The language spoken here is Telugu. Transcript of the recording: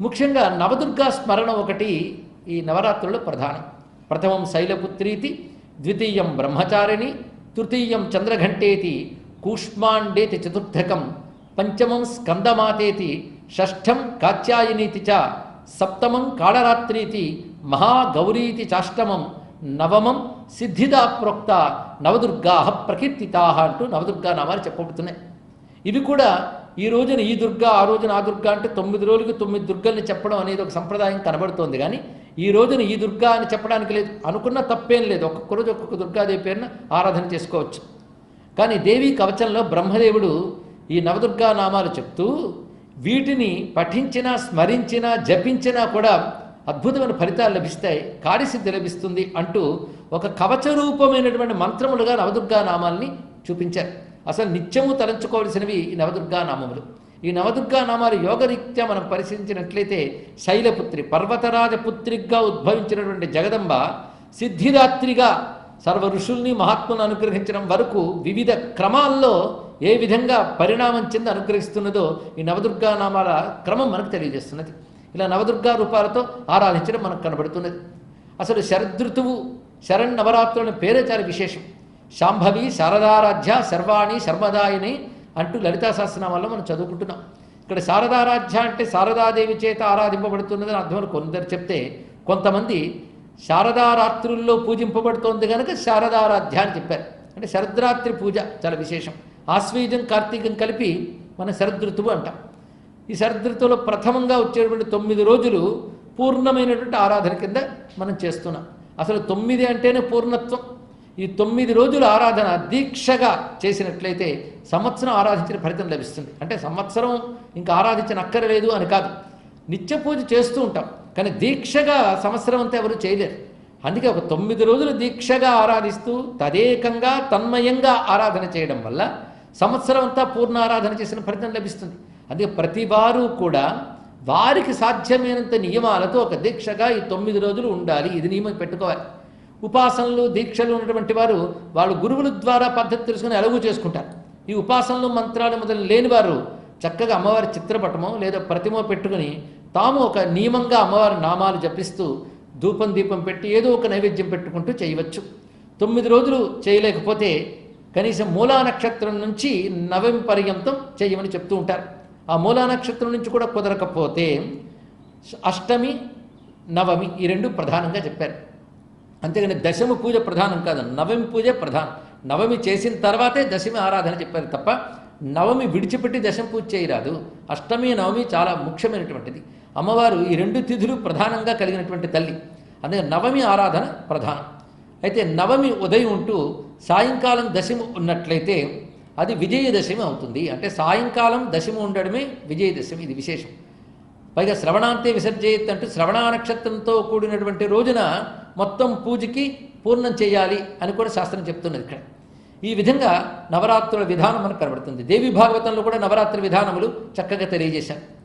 ముఖ్యంగా నవదుర్గా స్మరణ ఒకటి ఈ నవరాత్రుల్లో ప్రధానం. ప్రథమం శైలపుత్రీతి ద్వితీయం బ్రహ్మచారిణి తృతీయం చంద్రఘంటేతి కూష్మాండేతి చతుర్థకం పంచమం స్కందమాతేతి షష్ఠం కాత్యాయనీతి చ సప్తమం కాళరాత్రీతి మహాగౌరీతి చాష్టమం నవమం సిద్ధిదా ప్రోక్త నవదుర్గా ప్రకీర్తితా అంటూ నవదుర్గా నామాలు చెప్పబడుతున్నాయి. ఇవి కూడా ఈ రోజున ఈ దుర్గా ఆ రోజున ఆ దుర్గా అంటే తొమ్మిది రోజులకు తొమ్మిది దుర్గల్ని చెప్పడం అనేది ఒక సంప్రదాయం కనబడుతోంది. కానీ ఈ రోజున ఈ దుర్గా అని చెప్పడానికి లేదు. అనుకున్న తప్పేం లేదు. ఒక్కొక్క రోజు ఒక్కొక్క దుర్గాదేవి పేరున ఆరాధన చేసుకోవచ్చు. కానీ దేవీ కవచంలో బ్రహ్మదేవుడు ఈ నవదుర్గా నామాలు చెప్తూ వీటిని పఠించినా స్మరించినా జపించినా కూడా అద్భుతమైన ఫలితాలు లభిస్తాయి. కార్యసిద్ధి లభిస్తుంది అంటూ ఒక కవచ రూపమైనటువంటి మంత్రములుగా నవదుర్గా నామాల్ని చూపించారు. అసలు నిత్యము తలంచుకోవలసినవి ఈ నవదుర్గా నామములు. ఈ నవదుర్గా నామాలు యోగరీత్యా మనం పరిశీలించినట్లయితే శైలపుత్రి పర్వతరాజ పుత్రిగా ఉద్భవించినటువంటి జగదంబ సిద్ధిదాత్రిగా సర్వ ఋషుల్ని మహాత్ములను అనుగ్రహించడం వరకు వివిధ క్రమాల్లో ఏ విధంగా పరిణామం చెంది అనుగ్రహిస్తున్నదో ఈ నవదుర్గా నామాల క్రమం మనకు తెలియజేస్తున్నది. ఇలా నవదుర్గా రూపాలతో ఆరాధించడం మనకు కనబడుతున్నది. అసలు శరదృతువు శరణ్ నవరాత్రుల పేరే చాలా విశేషం. శాంభవి శారదారాధ్య సర్వాణి శర్మదాయిని అంటూ లలితా సహస్రనామాల్లో మనం చదువుకుంటున్నాం. ఇక్కడ శారదారాధ్య అంటే శారదాదేవి చేత ఆరాధింపబడుతున్నదని అర్థం కొందరు చెప్తే కొంతమంది శారదారాత్రుల్లో పూజింపబడుతోంది కనుక శారదారాధ్య అని చెప్పారు. అంటే శరద్రాత్రి పూజ చాలా విశేషం. ఆశ్వీజం కార్తీకం కలిపి మన శరదృతువు అంటాం. ఈ శరదృతువులో ప్రథమంగా వచ్చేటువంటి తొమ్మిది రోజులు పూర్ణమైనటువంటి ఆరాధన కింద మనం చేస్తున్నాం. అసలు తొమ్మిది అంటేనే పూర్ణత్వం. ఈ తొమ్మిది రోజుల ఆరాధన దీక్షగా చేసినట్లయితే సంవత్సరం ఆరాధించిన ఫలితం లభిస్తుంది. అంటే సంవత్సరం ఇంకా ఆరాధించిన అక్కరలేదు అని కాదు. నిత్య పూజ చేస్తూ ఉంటాం. కానీ దీక్షగా సంవత్సరం అంతా ఎవరు చేయలేరు. అందుకే ఒక తొమ్మిది రోజులు దీక్షగా ఆరాధిస్తూ తదేకంగా తన్మయంగా ఆరాధన చేయడం వల్ల సంవత్సరం అంతా పూర్ణ ఆరాధన చేసిన ఫలితం లభిస్తుంది. అందుకే ప్రతి వారు కూడా వారికి సాధ్యమైనంత నియమాలతో ఒక దీక్షగా ఈ తొమ్మిది రోజులు ఉండాలి. ఇది నియమం పెట్టుకోవాలి. ఉపాసనలు దీక్షలు ఉన్నటువంటి వారు వాళ్ళు గురువుల ద్వారా పద్ధతి తెలుసుకుని ఎలాగూ చేసుకుంటారు. ఈ ఉపాసనలు మంత్రాలు మొదలు లేని వారు చక్కగా అమ్మవారి చిత్రపటమో లేదా ప్రతిమో పెట్టుకుని తాము ఒక నియమంగా అమ్మవారి నామాలు జపిస్తూ ధూపం దీపం పెట్టి ఏదో ఒక నైవేద్యం పెట్టుకుంటూ చేయవచ్చు. తొమ్మిది రోజులు చేయలేకపోతే కనీసం మూలా నక్షత్రం నుంచి నవమి పర్యంతం చేయమని చెప్తూ ఉంటారు. ఆ మూలా నక్షత్రం నుంచి కూడా కుదరకపోతే అష్టమి నవమి ఈ రెండు ప్రధానంగా చెప్పారు. అంతేగాని దశమి పూజ ప్రధానం కాదు నవమి పూజ ప్రధానం. నవమి చేసిన తర్వాతే దశమి ఆరాధన చెప్పారు తప్ప నవమి విడిచిపెట్టి దశమి పూజ చేయరాదు. అష్టమి నవమి చాలా ముఖ్యమైనటువంటిది. అమ్మవారు ఈ రెండు తిథులు ప్రధానంగా కలిగినటువంటి తల్లి. అందుకే నవమి ఆరాధన ప్రధానం. అయితే నవమి ఉదయం ఉంటూ సాయంకాలం దశమి ఉన్నట్లయితే అది విజయదశమి అవుతుంది. అంటే సాయంకాలం దశమి ఉండడమే విజయదశమి ఇది విశేషం. పైగా శ్రవణాంతే విసర్జయత్ అంటూ శ్రవణ నక్షత్రంతో కూడినటువంటి రోజున మొత్తం పూజకి పూర్ణం చేయాలి అని కూడా శాస్త్రం చెప్తున్నది ఇక్కడ. ఈ విధంగా నవరాత్రుల విధానం మనకు కనబడుతుంది. దేవి భాగవతంలో కూడా నవరాత్రి విధానములు చక్కగా తెలియజేశారు.